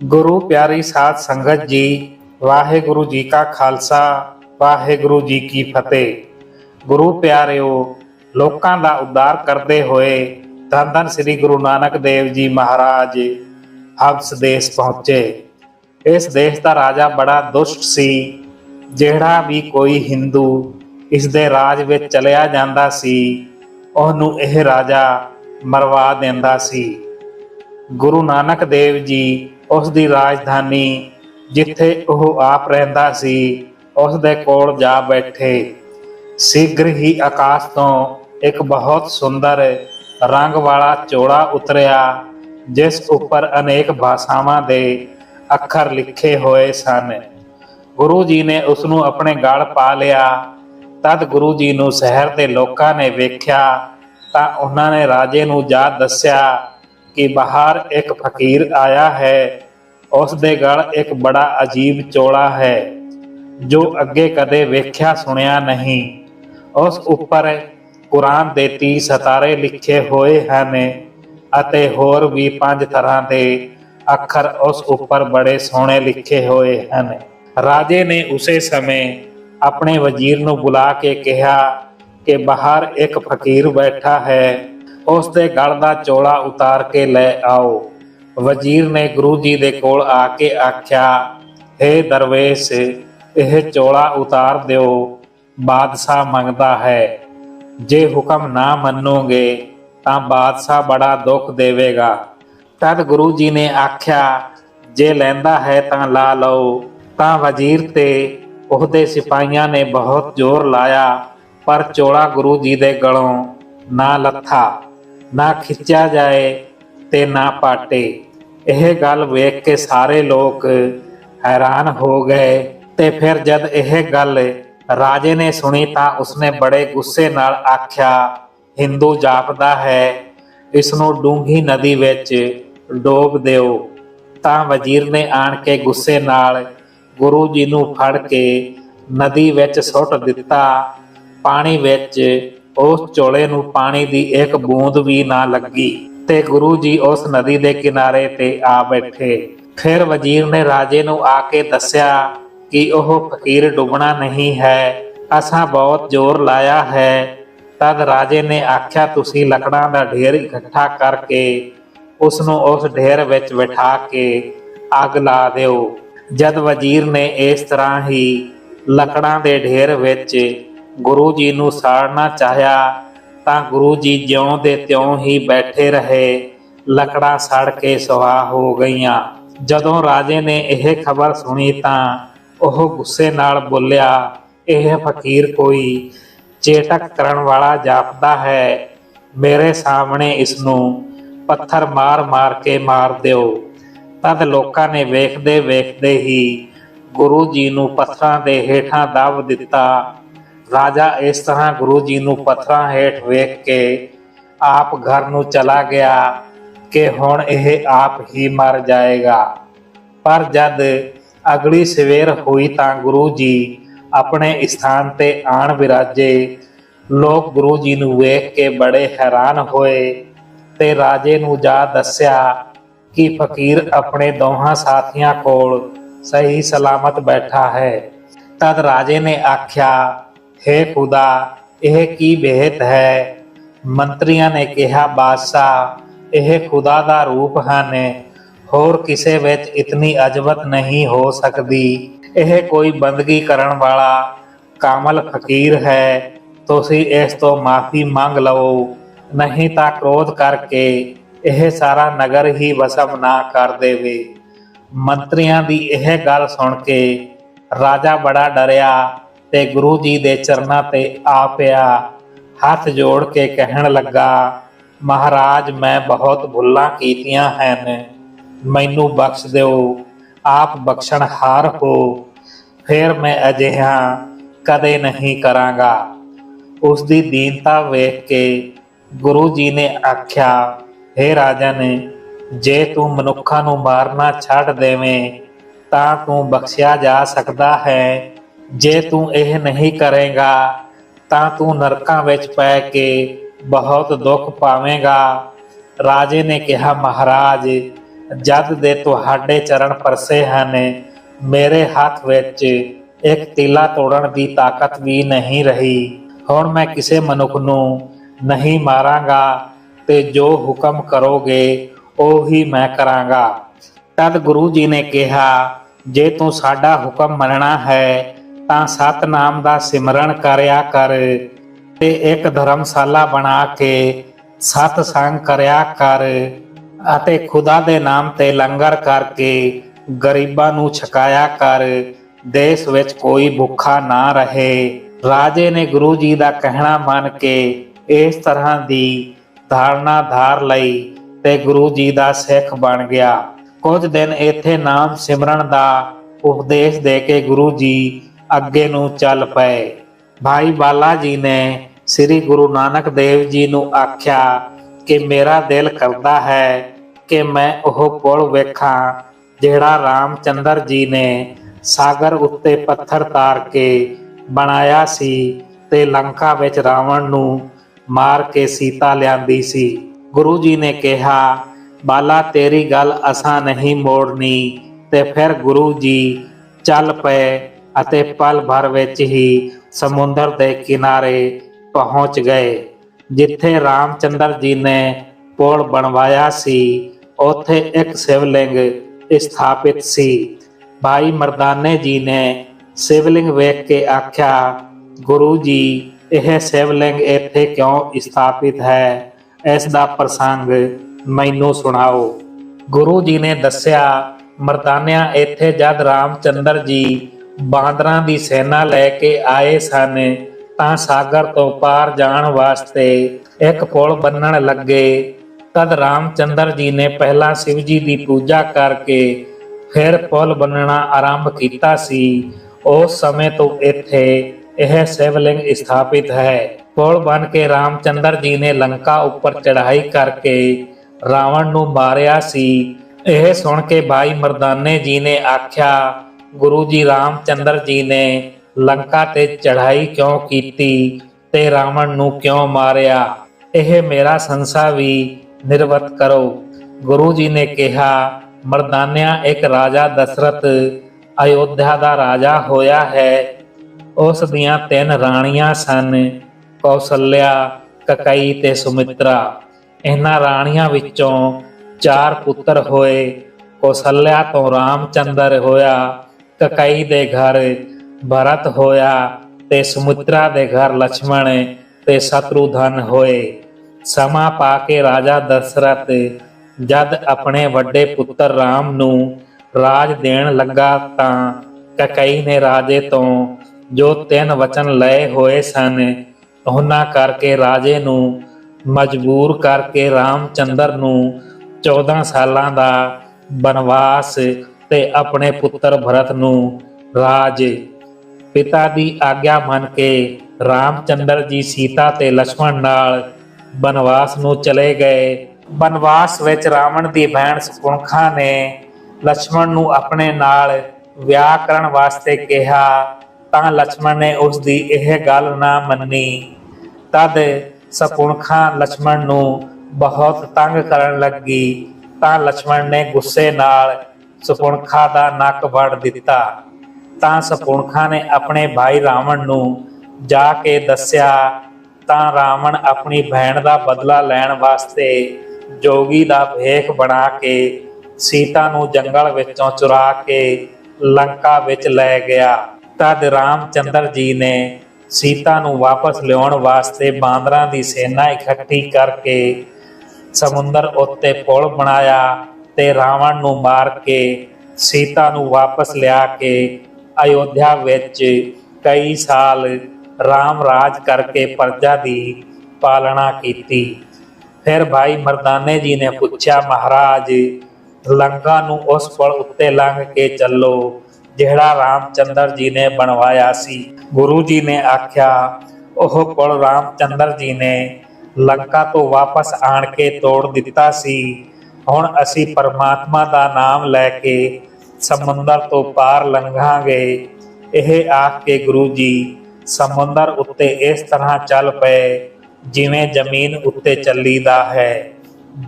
ਗੁਰੂ ਪਿਆਰੀ ਸਾਧ ਸੰਗਤ ਜੀ, ਵਾਹਿਗੁਰੂ ਜੀ ਕਾ ਖਾਲਸਾ, ਵਾਹਿਗੁਰੂ ਜੀ ਕੀ ਫਤਿਹ। ਗੁਰੂ ਪਿਆਰਿਓ, ਲੋਕਾਂ ਦਾ ਉਦਾਰ ਕਰਦੇ ਹੋਏ ਧੰਨ ਸ੍ਰੀ ਗੁਰੂ ਨਾਨਕ ਦੇਵ ਜੀ ਮਹਾਰਾਜ ਆਪਸ ਦੇਸ਼ ਪਹੁੰਚੇ। ਇਸ ਦੇਸ਼ ਦਾ ਰਾਜਾ ਬੜਾ ਦੁਸ਼ਟ ਸੀ, ਜਿਹੜਾ ਵੀ ਕੋਈ ਹਿੰਦੂ ਇਸ ਦੇ ਰਾਜ ਵਿੱਚ ਚਲਿਆ ਜਾਂਦਾ ਸੀ, ਉਹਨੂੰ ਇਹ ਰਾਜਾ ਮਰਵਾ ਦਿੰਦਾ ਸੀ। ਗੁਰੂ ਨਾਨਕ ਦੇਵ ਜੀ ਉਸ ਦੀ ਰਾਜਧਾਨੀ ਜਿੱਥੇ ਉਹ ਆਪ ਰਹਿੰਦਾ ਸੀ ਉਸ ਦੇ ਕੋਲ ਜਾ ਬੈਠੇ। ਸ਼ੀਘਰ ਹੀ ਆਕਾਸ਼ ਤੋਂ ਇੱਕ ਬਹੁਤ ਸੁੰਦਰ ਰੰਗ ਵਾਲਾ ਚੋਲਾ ਉਤਰਿਆ, ਜਿਸ ਉੱਪਰ ਅਨੇਕ ਭਾਸ਼ਾਵਾਂ ਦੇ ਅੱਖਰ ਲਿਖੇ ਹੋਏ ਸਨ। ਗੁਰੂ ਜੀ ਨੇ ਉਸ ਨੂੰ ਆਪਣੇ ਗਲ ਪਾ ਲਿਆ। ਤਦ ਗੁਰੂ ਜੀ ਨੂੰ ਸ਼ਹਿਰ ਦੇ ਲੋਕਾਂ ਨੇ ਵੇਖਿਆ, ਤਾਂ ਉਹਨਾਂ ਨੇ ਰਾਜੇ ਨੂੰ ਜਾ ਦੱਸਿਆ ਕਿ ਬਾਹਰ ਇੱਕ ਫਕੀਰ ਆਇਆ ਹੈ ਉਸ ਦੇ ਗਲ ਇੱਕ ਬੜਾ ਅਜੀਬ ਚੋਲਾ ਹੈ, ਜੋ ਅੱਗੇ ਕਦੇ ਵੇਖਿਆ ਸੁਣਿਆ ਨਹੀਂ। ਉਸ ਉੱਪਰ ਕੁਰਾਨ ਦੇ 30 ਸਤਾਰੇ ਲਿਖੇ ਹੋਏ ਹਨ ਅਤੇ ਹੋਰ ਵੀ ਪੰਜ ਤਰ੍ਹਾਂ ਦੇ ਅੱਖਰ ਉਸ ਉੱਪਰ ਬੜੇ ਸੋਹਣੇ ਲਿਖੇ ਹੋਏ ਹਨ। ਰਾਜੇ ਨੇ ਉਸੇ ਸਮੇਂ ਆਪਣੇ ਵਜ਼ੀਰ ਨੂੰ ਬੁਲਾ ਕੇ ਕਿਹਾ ਕਿ ਬਾਹਰ ਇੱਕ ਫਕੀਰ ਬੈਠਾ ਹੈ ਉਸ ਦੇ ਗਲ ਦਾ ਚੋਲਾ ਉਤਾਰ ਕੇ ਲੈ ਆਓ। ਵਜ਼ੀਰ ਨੇ ਗੁਰੂ ਜੀ ਦੇ ਕੋਲ ਆ ਕੇ ਆਖਿਆ हे ਦਰਵੇਸ਼, ਇਹ ਚੋਲਾ ਉਤਾਰ ਦਿਓ। ਬਾਦਸ਼ਾਹ ਮੰਗਦਾ ਹੈ। ਜੇ ਹੁਕਮ ਨਾ ਮੰਨੋਗੇ, ਤਾਂ ਬਾਦਸ਼ਾਹ ਬੜਾ ਦੁੱਖ ਦੇਵੇਗਾ। ਤਦ ਗੁਰੂ ਜੀ ਨੇ ਆਖਿਆ, ਜੇ ਲੈਂਦਾ ਹੈ ਤਾਂ ਲਾ ਲਓ। ਤਾਂ ਵਜ਼ੀਰ ਤੇ ਉਹਦੇ ਸਿਪਾਹੀਆਂ ਨੇ ਬਹੁਤ ਜ਼ੋਰ ਲਾਇਆ, ਪਰ ਚੋਲਾ ਗੁਰੂ ਜੀ ਦੇ ਗਲੋਂ ਨਾ ਲੱਥਾ। ਨਾ ਖਿੱਚਿਆ ਜਾਏ ਤੇ ਨਾ ਪਾਟੇ। ਇਹ ਗੱਲ ਵੇਖ ਕੇ ਸਾਰੇ ਲੋਕ ਹੈਰਾਨ ਹੋ ਗਏ ਤੇ ਫਿਰ ਜਦ ਇਹ ਗੱਲ ਰਾਜੇ ਨੇ ਸੁਣੀ ਤਾਂ ਉਸਨੇ ਬੜੇ ਗੁੱਸੇ ਨਾਲ ਆਖਿਆ, ਹਿੰਦੂ ਜਾਪਦਾ ਹੈ ਇਸ ਨੂੰ ਡੂੰਘੀ ਨਦੀ ਵਿੱਚ ਡੋਬ ਦਿਓ। ਤਾਂ ਵਜ਼ੀਰ ਨੇ ਆਣ ਕੇ ਗੁੱਸੇ ਨਾਲ ਗੁਰੂ ਜੀ ਨੂੰ ਫੜ ਕੇ ਨਦੀ ਵਿੱਚ ਸੁੱਟ ਦਿੱਤਾ। ਪਾਣੀ ਵਿੱਚ ਉਸ ਚੋਲੇ ਨੂੰ ਪਾਣੀ ਦੀ ਇੱਕ ਬੂੰਦ ਵੀ ਨਾ ਲੱਗੀ ਤੇ ਗੁਰੂ ਜੀ ਉਸ ਨਦੀ ਦੇ ਕਿਨਾਰੇ ਤੇ ਆ ਬੈਠੇ। ਫਿਰ ਵਜ਼ੀਰ ਨੇ ਰਾਜੇ ਨੂੰ ਆ ਕੇ ਦੱਸਿਆ ਕਿ ਉਹ ਫਕੀਰ ਡੁੱਬਣਾ ਨਹੀਂ ਹੈ, ਅਸਾਂ ਬਹੁਤ ਜ਼ੋਰ ਲਾਇਆ ਹੈ। ਤਦ ਰਾਜੇ ਨੇ ਆਖਿਆ, ਤੁਸੀਂ ਲੱਕੜਾਂ ਦਾ ਢੇਰ ਇਕੱਠਾ ਕਰਕੇ ਉਸ ਨੂੰ ਉਸ ਢੇਰ ਵਿੱਚ ਬਿਠਾ ਕੇ ਅੱਗ ਲਾ ਦਿਓ। ਜਦ ਵਜ਼ੀਰ ਨੇ ਇਸ ਤਰ੍ਹਾਂ ਹੀ ਲੱਕੜਾਂ ਦੇ ਢੇਰ ਵਿੱਚ ਗੁਰੂ ਜੀ ਨੂੰ ਸਾੜਨਾ ਚਾਹਿਆ, ਤਾਂ ਗੁਰੂ ਜੀ ਜਿਉਂ ਦੇ ਤਿਉਂ ਹੀ ਬੈਠੇ ਰਹੇ। ਲੱਕੜਾਂ ਸੜ ਕੇ ਸੁਆਹ ਹੋ ਗਈਆਂ। ਜਦੋਂ ਰਾਜੇ ਨੇ ਇਹ ਖਬਰ ਸੁਣੀ ਤਾਂ ਉਹ ਗੁੱਸੇ ਨਾਲ ਬੋਲਿਆ, ਇਹ ਫਕੀਰ ਕੋਈ ਚੇਟਕ ਕਰਨ ਵਾਲਾ ਜਾਪਦਾ ਹੈ। ਮੇਰੇ ਸਾਹਮਣੇ ਇਸ ਨੂੰ ਪੱਥਰ ਮਾਰ-ਮਾਰ ਕੇ ਮਾਰ ਦਿਓ। ਤਦ ਲੋਕਾਂ ਨੇ ਵੇਖਦੇ ਵੇਖਦੇ ਹੀ ਗੁਰੂ ਜੀ ਨੂੰ ਪੱਥਰਾਂ ਦੇ ਹੇਠਾਂ ਦਬ ਦਿੱਤਾ। ਰਾਜਾ ਇਸ ਤਰ੍ਹਾਂ ਗੁਰੂ ਜੀ ਨੂੰ ਪੱਥਰਾਂ ਹੇਠ ਵੇਖ ਕੇ ਆਪ ਘਰ ਨੂੰ ਚਲਾ ਗਿਆ ਕਿ ਹੁਣ ਇਹ ਆਪ ਹੀ ਮਰ ਜਾਏਗਾ। ਪਰ ਜਦ ਅਗਲੀ ਸਵੇਰ ਹੋਈ ਤਾਂ ਗੁਰੂ ਜੀ ਆਪਣੇ ਸਥਾਨ ਤੇ ਆਣ ਵਿਰਾਜੇ। ਲੋਕ ਗੁਰੂ ਜੀ ਨੂੰ ਵੇਖ ਕੇ ਬੜੇ ਹੈਰਾਨ ਹੋਏ ਤੇ ਰਾਜੇ ਨੂੰ ਜਾ ਦੱਸਿਆ ਕਿ ਫਕੀਰ ਆਪਣੇ ਦੋਹਾਂ ਸਾਥੀਆਂ ਕੋਲ ਸਹੀ ਸਲਾਮਤ ਬੈਠਾ ਹੈ। ਤਦ ਰਾਜੇ ਨੇ ਆਖਿਆ हे ਖੁਦਾ, ਇਹ ਕੀ ਬਿਹਤ ਹੈ? ਮੰਤਰੀਆਂ ਨੇ ਕਿਹਾ, ਬਾਦਸ਼ਾਹ, ਇਹ ਖੁਦਾ ਦਾ ਰੂਪ ਹਨ। ਹੋਰ ਕਿਸੇ ਵਿੱਚ ਇਤਨੀ ਅਜਬਤ ਨਹੀਂ ਹੋ ਸਕਦੀ। ਇਹ ਕੋਈ ਬੰਦਗੀ ਕਰਨ ਵਾਲਾ ਕਾਮਲ ਫਕੀਰ ਹੈ। ਤੁਸੀਂ ਇਸ ਤੋਂ ਮਾਫੀ ਮੰਗ ਲਵੋ। ਨਹੀਂ ਤਾਂ ਕ੍ਰੋਧ ਕਰਕੇ ਇਹ ਸਾਰਾ ਨਗਰ ਹੀ ਵਸਮ ਨਾ ਕਰ ਦੇਵੇ। ਮੰਤਰੀਆਂ ਦੀ ਇਹ ਗੱਲ ਸੁਣ ਕੇ ਰਾਜਾ ਬੜਾ ਡਰਿਆ। ਤੇ ਗੁਰੂ ਜੀ ਦੇ ਚਰਨਾਂ ਤੇ ਆ ਪਿਆ। ਹੱਥ ਜੋੜ ਕੇ ਕਹਿਣ ਲੱਗਾ, ਮਹਾਰਾਜ, ਮੈਂ ਬਹੁਤ ਭੁੱਲਾਂ ਕੀਤੀਆਂ ਹਨ। ਮੈਨੂੰ ਬਖਸ਼ ਦਿਓ, ਆਪ ਬਖਸ਼ਣਹਾਰ ਹੋ। ਫਿਰ ਮੈਂ ਅਜਿਹਾ ਕਦੇ ਨਹੀਂ ਕਰਾਂਗਾ। ਉਸ ਦੀ ਦੀਨਤਾ ਵੇਖ ਕੇ ਗੁਰੂ ਜੀ ਨੇ ਆਖਿਆ हे ਰਾਜਨ, ਜੇ ਤੂੰ ਮਨੁੱਖਾਂ ਨੂੰ ਮਾਰਨਾ ਛੱਡ ਦੇਵੇਂ, ਤਾਂ ਤੂੰ ਬਖਸ਼ਿਆ ਜਾ ਸਕਦਾ ਹੈ। ਜੇ ਤੂੰ ਇਹ ਨਹੀਂ ਕਰੇਗਾ, ਤਾਂ ਤੂੰ ਨਰਕਾਂ ਵਿੱਚ ਪੈ ਕੇ ਬਹੁਤ ਦੁੱਖ ਪਾਵੇਂਗਾ। ਰਾਜੇ ਨੇ ਕਿਹਾ, ਮਹਾਰਾਜ, ਜਦ ਦੇ ਤੁਹਾਡੇ ਚਰਨ ਪਰਸੇ ਹਨ, ਮੇਰੇ ਹੱਥ ਵਿੱਚ ਇੱਕ ਤੀਲਾ ਤੋੜਨ ਦੀ ਤਾਕਤ ਵੀ ਨਹੀਂ ਰਹੀ। ਹੁਣ ਮੈਂ ਕਿਸੇ ਮਨੁੱਖ ਨੂੰ ਨਹੀਂ ਮਾਰਾਂਗਾ ਤੇ ਜੋ ਹੁਕਮ ਕਰੋਗੇ, ਉਹੀ ਮੈਂ ਕਰਾਂਗਾ। ਤਦ ਗੁਰੂ ਜੀ ਨੇ ਕਿਹਾ, ਜੇ ਤੂੰ ਸਾਡਾ ਹੁਕਮ ਮੰਨਣਾ ਹੈ ਤਾਂ ਸਤਨਾਮ ਦਾ ਸਿਮਰਨ ਕਰਿਆ ਕਰ ਤੇ ਇੱਕ ਧਰਮਸ਼ਾਲਾ ਬਣਾ ਕੇ ਸਤ ਸੰਗ ਕਰਿਆ ਕਰ ਅਤੇ ਖੁਦਾ ਦੇ ਨਾਮ ਤੇ ਲੰਗਰ ਕਰਕੇ ਗਰੀਬਾਂ ਨੂੰ ਛਕਾਇਆ ਕਰ। ਦੇਸ਼ ਵਿੱਚ ਕੋਈ ਭੁੱਖਾ ਨਾ ਰਹੇ। ਰਾਜੇ ਨੇ ਗੁਰੂ ਜੀ ਦਾ ਕਹਿਣਾ ਮੰਨ ਕੇ ਇਸ ਤਰ੍ਹਾਂ ਦੀ ਧਾਰਨਾ ਧਾਰ ਲਈ ਤੇ ਗੁਰੂ ਜੀ ਦਾ ਸਿੱਖ ਬਣ ਗਿਆ। ਕੁਝ ਦਿਨ ਇੱਥੇ ਨਾਮ ਸਿਮਰਨ ਦਾ ਉਪਦੇਸ਼ ਦੇ ਕੇ ਗੁਰੂ ਜੀ ਅੱਗੇ ਨੂੰ ਚੱਲ ਪਏ। ਭਾਈ ਬਾਲਾ ਜੀ ਨੇ ਸ੍ਰੀ ਗੁਰੂ ਨਾਨਕ ਦੇਵ ਜੀ ਨੂੰ ਆਖਿਆ ਕਿ ਮੇਰਾ ਦਿਲ ਕਰਦਾ ਹੈ ਕਿ ਮੈਂ ਉਹ ਪੁਲ ਵੇਖਾਂ ਜਿਹੜਾ ਰਾਮਚੰਦਰ ਜੀ ਨੇ ਸਾਗਰ ਉੱਤੇ ਪੱਥਰ ਤਾਰ ਕੇ ਬਣਾਇਆ ਸੀ ਤੇ ਲੰਕਾ ਵਿੱਚ ਰਾਵਣ ਨੂੰ ਮਾਰ ਕੇ ਸੀਤਾ ਲਿਆਂਦੀ ਸੀ। ਗੁਰੂ ਜੀ ਨੇ ਕਿਹਾ, ਬਾਲਾ, ਤੇਰੀ ਗੱਲ ਅਸਾਂ ਨਹੀਂ ਮੋੜਨੀ। ਤੇ ਫਿਰ ਗੁਰੂ ਜੀ ਚੱਲ ਪਏ। ਅਤੇ ਪਲ ਭਰ ਵਿੱਚ ਹੀ ਸਮੁੰਦਰ ਦੇ ਕਿਨਾਰੇ ਪਹੁੰਚ ਗਏ। ਜਿੱਥੇ ਰਾਮਚੰਦਰ ਜੀ ਨੇ ਪੁਲ ਬਣਵਾਇਆ ਸੀ, ਉੱਥੇ ਇੱਕ ਸ਼ਿਵਲਿੰਗ ਸਥਾਪਿਤ ਸੀ। ਭਾਈ ਮਰਦਾਨੇ ਜੀ ਨੇ ਸ਼ਿਵਲਿੰਗ ਵੇਖ ਕੇ ਆਖਿਆ, ਗੁਰੂ ਜੀ, ਇਹ ਸ਼ਿਵਲਿੰਗ ਇੱਥੇ ਕਿਉਂ ਸਥਾਪਿਤ ਹੈ? ਇਸ ਦਾ ਪ੍ਰਸੰਗ ਮੈਨੂੰ ਸੁਣਾਓ। ਗੁਰੂ ਜੀ ਨੇ ਦੱਸਿਆ, ਮਰਦਾਨਿਆਂ, ਇੱਥੇ ਜਦ ਰਾਮਚੰਦਰ ਜੀ ਬਾਂਦਰਾਂ ਦੀ ਸੈਨਾ ਲੈ ਕੇ ਆਏ ਸਨ, ਤਾਂ ਸਾਗਰ ਤੋਂ ਪਾਰ ਜਾਣ ਵਾਸਤੇ ਇੱਕ ਪੁਲ ਬੰਨਣ ਲੱਗੇ। ਤਦ ਰਾਮਚੰਦਰ ਜੀ ਨੇ ਪਹਿਲਾਂ ਸ਼ਿਵ ਜੀ ਦੀ ਪੂਜਾ ਕਰਕੇ ਫਿਰ ਪੁਲ ਬੰਨਣਾ ਆਰੰਭ ਕੀਤਾ ਸੀ। ਉਸ ਸਮੇਂ ਤੋਂ ਇੱਥੇ ਇਹ ਸ਼ਿਵਲਿੰਗ ਸਥਾਪਿਤ ਹੈ। ਪੁਲ ਬਨ ਕੇ ਰਾਮਚੰਦਰ ਜੀ ਨੇ ਲੰਕਾ ਉੱਪਰ ਚੜ੍ਹਾਈ ਕਰਕੇ ਰਾਵਣ ਨੂੰ ਮਾਰਿਆ ਸੀ। ਇਹ ਸੁਣ ਕੇ ਭਾਈ ਮਰਦਾਨੇ ਜੀ ਨੇ ਆਖਿਆ ਗੁਰੂ ਜੀ ਰਾਮਚੰਦਰ ਜੀ ਨੇ ਲੰਕਾ ਤੇ ਚੜ੍ਹਾਈ ਕਿਉਂ ਕੀਤੀ ਤੇ ਰਾਵਣ ਨੂੰ ਕਿਉਂ ਮਾਰਿਆ? ਇਹ ਮੇਰਾ ਸੰਸਾ ਵੀ ਨਿਰਵਤ ਕਰੋ। ਗੁਰੂ ਜੀ ਨੇ ਕਿਹਾ, ਮਰਦਾਨਿਆ ਇੱਕ ਰਾਜਾ ਦਸ਼ਰਥ ਅਯੋਧਿਆ ਦਾ ਰਾਜਾ ਹੋਇਆ ਹੈ। ਉਸ ਦੀਆਂ ਤਿੰਨ ਰਾਣੀਆਂ ਸਨ, ਕੌਸਲਿਆ, ਕਕਈ ਤੇ ਸੁਮਿਤਰਾ। ਇਹਨਾਂ ਰਾਣੀਆਂ ਵਿੱਚੋਂ ਚਾਰ ਪੁੱਤਰ ਹੋਏ। ਕੌਸਲਿਆ ਤੋਂ ਰਾਮਚੰਦਰ ਹੋਇਆ। ਕਕਈ ਦੇ ਘਰ ਭਰਤ ਹੋਇਆ ਤੇ ਸਮੁਤਰਾ ਦੇ ਘਰ ਲక్ష్మణ ਤੇ ਸ਼ਤਰੂਧਨ ਹੋਏ। ਸਮਾ ਪਾ ਕੇ ਰਾਜਾ ਦਸ਼ਰਥ ਜਦ ਆਪਣੇ ਵੱਡੇ ਪੁੱਤਰ ਰਾਮ ਨੂੰ ਰਾਜ ਦੇਣ ਲੱਗਾ ਤਾਂ ਕਕਈ ਨੇ ਰਾਜੇ ਤੋਂ ਜੋ ਤਿੰਨ ਵਚਨ ਲਏ ਹੋਏ ਸਨ, ਉਹਨਾਂ ਕਰਕੇ ਰਾਜੇ ਨੂੰ ਮਜਬੂਰ ਕਰਕੇ ਰਾਮਚੰਦਰ ਨੂੰ 14 ਸਾਲਾਂ ਦਾ ਬਨਵਾਸ ਤੇ ਆਪਣੇ ਪੁੱਤਰ ਭਰਤ ਨੂੰ ਰਾਜ ਪਿਤਾ ਦੀ ਆਗਿਆ ਮੰਨ ਕੇ ਰਾਮਚੰਦਰ ਜੀ ਸੀਤਾ ਤੇ ਲక్ష్మణ ਨਾਲ ਬਨਵਾਸ ਨੂੰ ਚਲੇ ਗਏ। ਬਨਵਾਸ ਵਿੱਚ ਰਾਵਣ ਦੀ ਭੈਣ ਸੁਕੁੰਖਾ ਨੇ ਲక్ష్మణ ਨੂੰ ਆਪਣੇ ਨਾਲ ਵਿਆਹ ਕਰਨ ਵਾਸਤੇ ਕਿਹਾ, ਤਾਂ ਲక్ష్మణ ਨੇ ਉਸ ਦੀ ਇਹ ਗੱਲ ਨਾ ਮੰਨੀ। ਤਦ ਸਪੁਣਖਾ ਲక్ష్మణ ਨੂੰ ਬਹੁਤ ਤੰਗ ਕਰਨ ਲੱਗੀ, ਤਾਂ ਲక్ష్మణ ਨੇ ਗੁੱਸੇ ਨਾਲ ਸਪੁਣਖਾ ਦਾ ਨੱਕ ਵੜ ਦਿੱਤਾ। ਤਾਂ ਸਪੁਣਖਾ ਨੇ ਆਪਣੇ ਭਾਈ ਰਾਵਣ ਨੂੰ ਜਾ ਕੇ ਦੱਸਿਆ, ਤਾਂ ਰਾਵਣ ਆਪਣੀ ਭੈਣ ਦਾ ਬਦਲਾ ਲੈਣ ਵਾਸਤੇ ਜੋਗੀ ਦਾ ਭੇਖ ਬਣਾ ਕੇ ਸੀਤਾ ਨੂੰ ਜੰਗਲ ਵਿੱਚੋਂ ਚੁਰਾ ਕੇ ਲੰਕਾ ਵਿੱਚ ਲੈ ਗਿਆ। ਤਦ ਰਾਮਚੰਦਰ ਜੀ ਨੇ ਸੀਤਾ ਨੂੰ ਵਾਪਸ ਲਿਆਉਣ ਵਾਸਤੇ ਬਾਂਦਰਾਂ ਦੀ ਸੈਨਾ ਇਕੱਠੀ ਕਰਕੇ ਸਮੁੰਦਰ ਉੱਤੇ ਪੁਲ ਬਣਾਇਆ। ਤੇ ਰਾਵਣ ਨੂੰ ਮਾਰ ਕੇ, ਸੀਤਾ ਨੂੰ ਵਾਪਸ ਲਿਆ ਕੇ, ਅਯੋਧਿਆ ਵਿੱਚ ਕਈ ਸਾਲ ਰਾਮ ਰਾਜ ਕਰਕੇ ਪ੍ਰਜਾ ਦੀ ਪਾਲਣਾ ਕੀਤੀ। ਫਿਰ ਭਾਈ ਮਰਦਾਨੇ ਜੀ ਨੇ ਪੁੱਛਿਆ, ਮਹਾਰਾਜ, ਲੰਕਾ ਨੂੰ ਉਸ ਪੁਲ ਉੱਤੇ ਲੰਘ ਕੇ ਚੱਲੋ, ਜਿਹੜਾ ਰਾਮਚੰਦਰ ਜੀ ਨੇ ਬਣਵਾਇਆ ਸੀ। ਗੁਰੂ ਜੀ ਨੇ ਆਖਿਆ, ਉਹ ਪੁਲ ਰਾਮਚੰਦਰ ਜੀ ਨੇ ਲੰਕਾ ਤੋਂ ਵਾਪਸ ਆਣ ਕੇ ਤੋੜ ਦਿੱਤਾ ਸੀ। ਹੁਣ ਅਸੀਂ ਪਰਮਾਤਮਾ ਦਾ ਨਾਮ ਲੈ ਕੇ ਸਮੁੰਦਰ ਤੋਂ ਪਾਰ ਲੰਘਾਂਗੇ। ਇਹ ਆਖ ਕੇ ਗੁਰੂ ਜੀ, ਸਮੁੰਦਰ ਉੱਤੇ ਇਸ ਤਰ੍ਹਾਂ ਚੱਲ ਪਏ ਜਿਵੇਂ ਜ਼ਮੀਨ ਉੱਤੇ ਚੱਲੀਦਾ ਹੈ।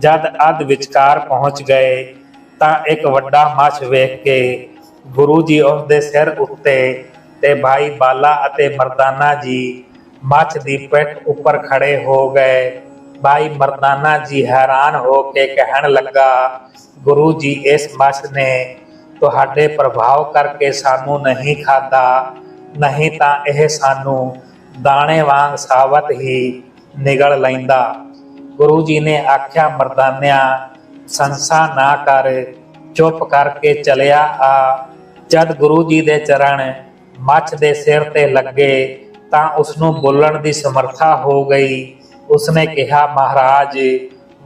ਜਦ ਅੱਧ ਵਿਚਕਾਰ ਪਹੁੰਚ ਗਏ ਤਾਂ ਇੱਕ ਵੱਡਾ ਮੱਛ ਵੇਖ ਕੇ ਗੁਰੂ ਜੀ ਉਸ ਦੇ ਸਿਰ ਉੱਤੇ ਤੇ ਭਾਈ ਬਾਲਾ ਅਤੇ ਮਰਦਾਨਾ ਜੀ ਮੱਛ ਦੀ ਪਿੱਠ ਉੱਪਰ ਖੜੇ ਹੋ ਗਏ। ਭਾਈ ਮਰਦਾਨਾ ਜੀ ਹੈਰਾਨ ਹੋ ਕੇ ਕਹਿਣ ਲੱਗਾ, ਗੁਰੂ ਜੀ, ਇਸ ਮੱਛ ਨੇ ਤੁਹਾਡੇ ਪ੍ਰਭਾਵ ਕਰਕੇ ਸਾਨੂੰ ਨਹੀਂ ਖਾਦਾ ਨਹੀਂ ਤਾਂ ਇਹ ਸਾਨੂੰ ਦਾਣੇ ਵਾਂਗ ਸਾਵਤ ਹੀ ਨਿਗਲ ਲੈਂਦਾ। ਗੁਰੂ ਜੀ ਨੇ ਆਖਿਆ, ਮਰਦਾਨਿਆ, ਸੰਸਾ ਨਾ ਕਰ, ਚੁੱਪ ਕਰਕੇ ਚਲਿਆ ਆ। ਜਦ ਗੁਰੂ ਜੀ ਦੇ ਚਰਨ ਮੱਛ ਦੇ ਸਿਰ ਤੇ ਲੱਗੇ ਤਾਂ ਉਸ ਨੂੰ ਬੋਲਣ ਦੀ ਸਮਰੱਥਾ ਹੋ ਗਈ। ਉਸਨੇ ਕਿਹਾ, ਮਹਾਰਾਜ,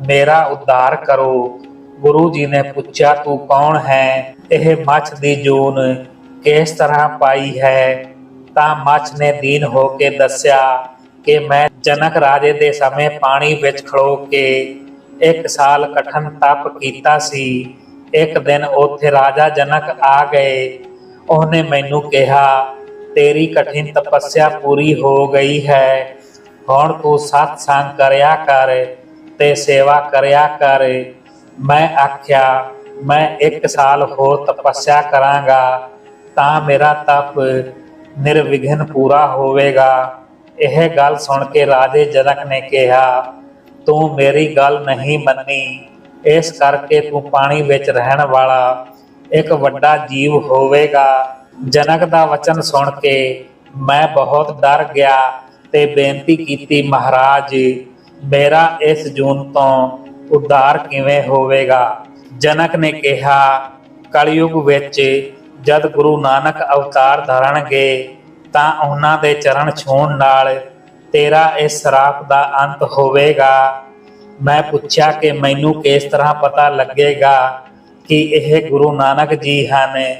ਮੇਰਾ ਉଦ୍ਧਾਰ ਕਰੋ। ਗੁਰੂ ਜੀ ਨੇ ਪੁੱਛਿਆ, ਤੂੰ ਕੌਣ ਹੈ? ਇਹ ਮੱਛ ਦੀ ਜੂਨ ਕਿਸ ਤਰ੍ਹਾਂ ਪਾਈ ਹੈ? ਤਾਂ ਮੱਛ ਨੇ ਦੀਨ ਹੋ ਕੇ ਦੱਸਿਆ ਕਿ ਮੈਂ ਜਨਕ ਰਾਜੇ ਦੇ ਸਮੇਂ ਪਾਣੀ ਵਿੱਚ ਖੜੋ ਕੇ ਇੱਕ ਸਾਲ ਕਠਨ ਤਪ ਕੀਤਾ ਸੀ। ਇੱਕ ਦਿਨ ਉੱਥੇ ਰਾਜਾ ਜਨਕ ਆ ਗਏ। ਉਹਨੇ ਮੈਨੂੰ ਕਿਹਾ, ਤੇਰੀ ਕਠਿਨ ਤਪੱਸਿਆ ਪੂਰੀ ਹੋ ਗਈ ਹੈ। ਹੁਣ ਤੂੰ ਸਤ ਸੰਗ ਕਰਿਆ ਕਰ ਤੇ ਸੇਵਾ ਕਰਿਆ ਕਰ। ਮੈਂ ਆਖਿਆ, ਮੈਂ ਇੱਕ ਸਾਲ ਹੋਰ ਤਪੱਸਿਆ ਕਰਾਂਗਾ, ਤਾਂ ਮੇਰਾ ਤਪ ਨਿਰਵਿਘਨ ਪੂਰਾ ਹੋਵੇਗਾ। ਇਹ ਗੱਲ ਸੁਣ ਕੇ ਰਾਜੇ ਜਨਕ ਨੇ ਕਿਹਾ, ਤੂੰ ਮੇਰੀ ਗੱਲ ਨਹੀਂ ਮੰਨੀ। ਇਸ ਕਰਕੇ ਤੂੰ ਪਾਣੀ ਵਿੱਚ ਰਹਿਣ ਵਾਲਾ ਇੱਕ ਵੱਡਾ ਜੀਵ ਹੋਵੇਗਾ। ਜਨਕ ਦਾ ਵਚਨ ਸੁਣ ਕੇ ਮੈਂ ਬਹੁਤ ਡਰ ਗਿਆ। ਤੇ ਬੇਨਤੀ ਕੀਤੀ, ਮਹਾਰਾਜ, ਮੇਰਾ ਇਸ ਜੂਨ ਤੋਂ ਉਦਾਰ ਕਿਵੇਂ ਹੋਵੇਗਾ? ਜਨਕ ਨੇ ਕਿਹਾ, ਕਲਯੁਗ ਵਿੱਚ ਜਦ ਗੁਰੂ ਨਾਨਕ ਅਵਤਾਰ ਧਾਰਨਗੇ, ਤਾਂ ਉਹਨਾਂ ਦੇ ਚਰਨ ਛੂਣ ਨਾਲ ਤੇਰਾ ਇਸ ਸਰਾਪ ਦਾ ਅੰਤ ਹੋਵੇਗਾ। ਮੈਂ ਪੁੱਛਿਆ ਕਿ ਮੈਨੂੰ ਕਿਸ ਤਰ੍ਹਾਂ ਪਤਾ ਲੱਗੇਗਾ ਕਿ ਇਹ ਗੁਰੂ ਨਾਨਕ ਜੀ ਹਨ?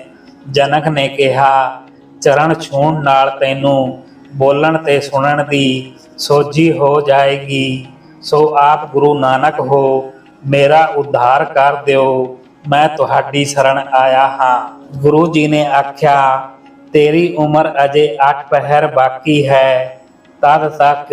ਜਨਕ ਨੇ ਕਿਹਾ, ਚਰਨ ਛੂਣ ਨਾਲ ਤੈਨੂੰ ਬੋਲਣ ਤੇ ਸੁਣਨ ਦੀ ਸੋਝੀ ਹੋ ਜਾਏਗੀ। ਸੋ ਆਪ ਗੁਰੂ ਨਾਨਕ ਹੋ, ਮੇਰਾ ਉਧਾਰ ਕਰ ਦਿਓ। ਮੈਂ ਤੁਹਾਡੀ ਸ਼ਰਨ ਆਇਆ ਹਾਂ। ਗੁਰੂ ਜੀ ਨੇ ਆਖਿਆ, ਤੇਰੀ ਉਮਰ ਅਜੇ 8 ਪਹਿਰ ਬਾਕੀ ਹੈ। ਤਦ ਤੱਕ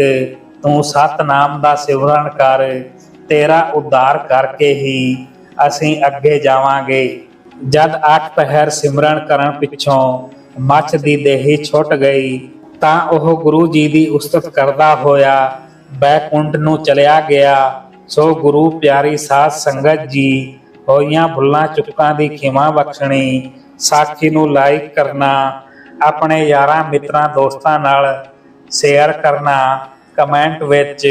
ਤੂੰ ਸਤਨਾਮ ਦਾ ਸਿਮਰਨ ਕਰ, ਤੇਰਾ ਉਧਾਰ ਕਰਕੇ ਹੀ ਅਸੀਂ ਅੱਗੇ ਜਾਵਾਂਗੇ। ਜਦ 8 ਪਹਿਰ ਸਿਮਰਨ ਕਰਨ ਪਿੱਛੋਂ ਮੱਛ ਦੀ ਦੇਹੀ ਛੁੱਟ ਗਈ ਤਾਂ ਉਹ ਗੁਰੂ ਜੀ ਦੀ ਉਸਤਤ ਕਰਦਾ ਹੋਇਆ ਬੈਕੁੰਠ ਨੂੰ ਚਲਿਆ ਗਿਆ। ਸੋ ਗੁਰੂ ਪਿਆਰੀ ਸਾਧ ਸੰਗਤ ਜੀ, ਹੋਈਆਂ ਭੁੱਲਾਂ ਚੁੱਕਾਂ ਦੀ ਖਿਮਾ ਬਖਸ਼ਣੀ, ਸਾਖੀ ਨੂੰ ਲਾਈਕ ਕਰਨਾ, ਆਪਣੇ ਯਾਰਾਂ ਮਿੱਤਰਾਂ ਦੋਸਤਾਂ ਨਾਲ ਸ਼ੇਅਰ ਕਰਨਾ, ਕਮੈਂਟ ਵਿੱਚ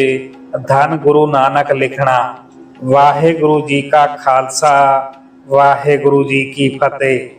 ਧੰਨ ਗੁਰੂ ਨਾਨਕ ਲਿਖਣਾ। ਵਾਹਿਗੁਰੂ ਜੀ ਕਾ ਖਾਲਸਾ, ਵਾਹਿਗੁਰੂ ਜੀ ਕੀ ਫਤਿਹ।